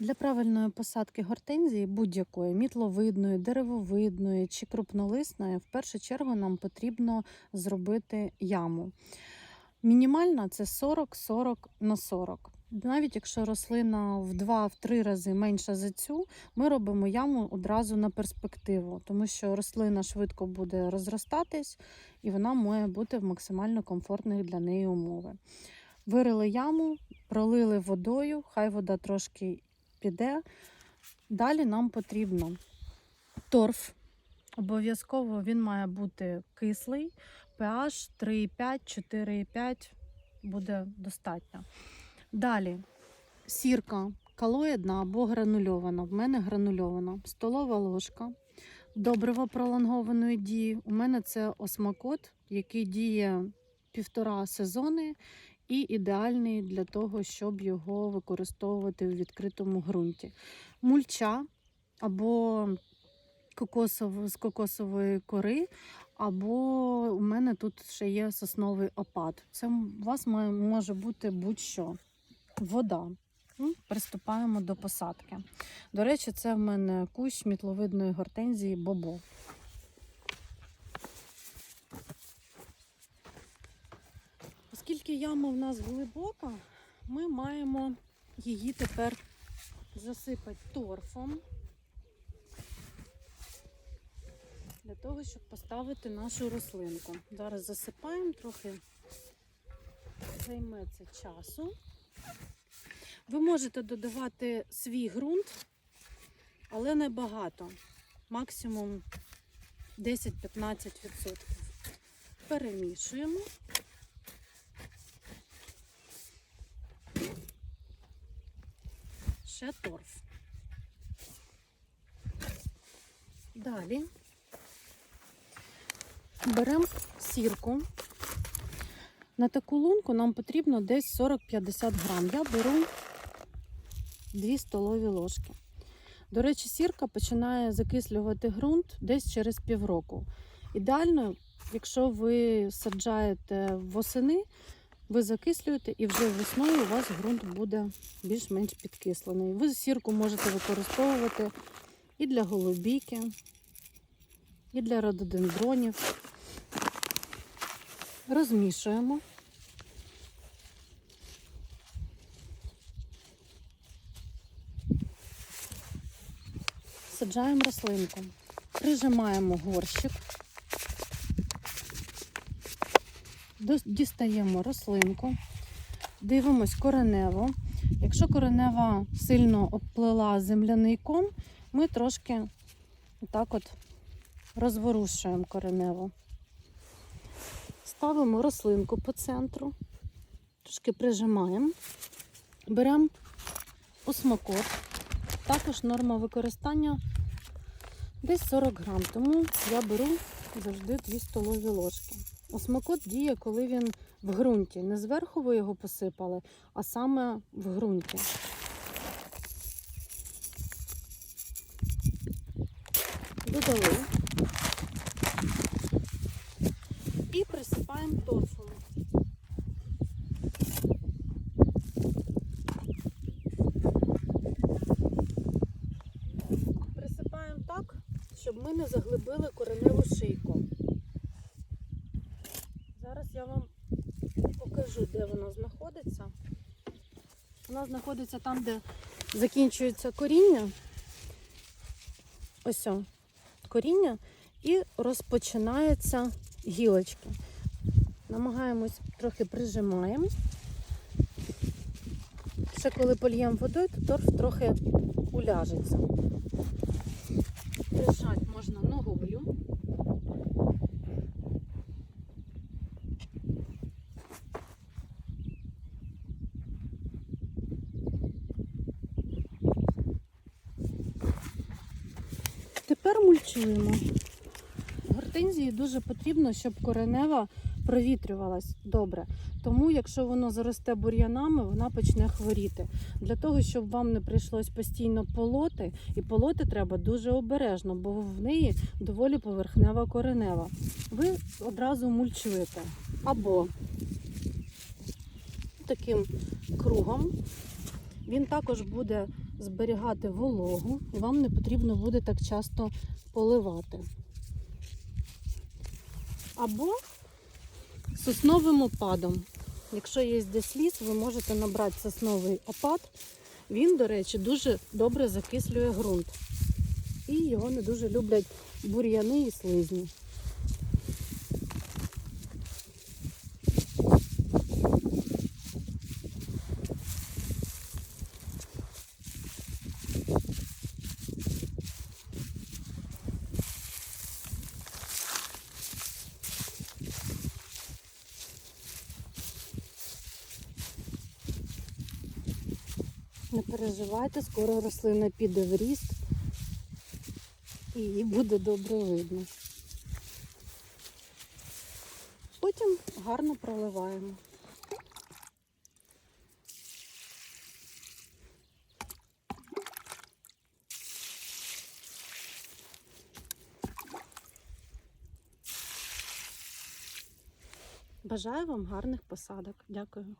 Для правильної посадки гортензії будь-якої мітловидної, деревовидної чи крупнолисної, в першу чергу нам потрібно зробити яму. Мінімальна це 40-40 на 40. Навіть якщо рослина в 2-3 рази менша за цю, ми робимо яму одразу на перспективу, тому що рослина швидко буде розростатись і вона має бути в максимально комфортних для неї умови. Вирили яму, пролили водою, хай вода трошки піде. Далі нам потрібно торф. Обов'язково він має бути кислий, pH 3,5, 4,5 буде достатньо. Далі сірка калоїдна або гранульована. В мене гранульована. Столова ложка. Добриво пролонгованої дії. У мене це осмакот, який діє півтора сезони і ідеальний для того, щоб його використовувати в відкритому ґрунті. Мульча або кокосов, з кокосової кори, або у мене тут ще є сосновий опад. Це у вас може бути будь-що. Вода. Ну, Приступаємо до посадки. До речі, це в мене кущ мітловидної гортензії Бобо. Оскільки яма в нас глибока, ми маємо її тепер засипати торфом для того, щоб поставити нашу рослинку. Зараз засипаємо, трохи займе це часу. Ви можете додавати свій ґрунт, але не багато, максимум 10-15%. Перемішуємо. Ще торф. Далі беремо сірку. На таку лунку нам потрібно десь 40-50 грам. Я беру 2 столові ложки. До речі, сірка починає закислювати ґрунт десь через півроку. Ідеально, якщо ви саджаєте восени, ви закислюєте і вже весною у вас ґрунт буде більш-менш підкислений. Ви сірку можете використовувати і для голубіки, і для рододендронів. Розмішуємо. Саджаємо рослинку, прижимаємо горщик, дістаємо рослинку, дивимось коренево. Якщо коренева сильно обплила земляний ком, ми трошки отак от розворушуємо коренево. Ставимо рослинку по центру, трошки прижимаємо, беремо осмокот. Також норма використання десь 40 грам, тому я беру завжди 2 столові ложки. Осмокот діє, коли він в ґрунті. Не зверху ви його посипали, а саме в ґрунті. Додали. І присипаємо торфом. Присипаємо так, щоб ми не заглибили кореневу шийку. Зараз я вам покажу, де вона знаходиться. Вона знаходиться там, де закінчується коріння. Ось о, коріння і розпочинаються гілочки. Намагаємось трохи прижимаємо. Ще коли польємо водою, то торф трохи уляжеться. Прижати можна ногою. Тепер мульчуємо. Гортензії дуже потрібно, щоб коренева провітрювалась добре. Тому, якщо воно заросте бур'янами, вона почне хворіти. Для того, щоб вам не прийшлось постійно полоти, і полоти треба дуже обережно, бо в неї доволі поверхнева коренева. Ви одразу мульчуєте. Або таким кругом. Він також буде зберігати вологу, і вам не потрібно буде так часто поливати. Або сосновим опадом. Якщо є десь ліс, ви можете набрати сосновий опад. Він, до речі, дуже добре закислює ґрунт. І його не дуже люблять бур'яни і слизні. Не переживайте, скоро рослина піде в ріст і її буде добре видно. Потім гарно проливаємо. Бажаю вам гарних посадок. Дякую.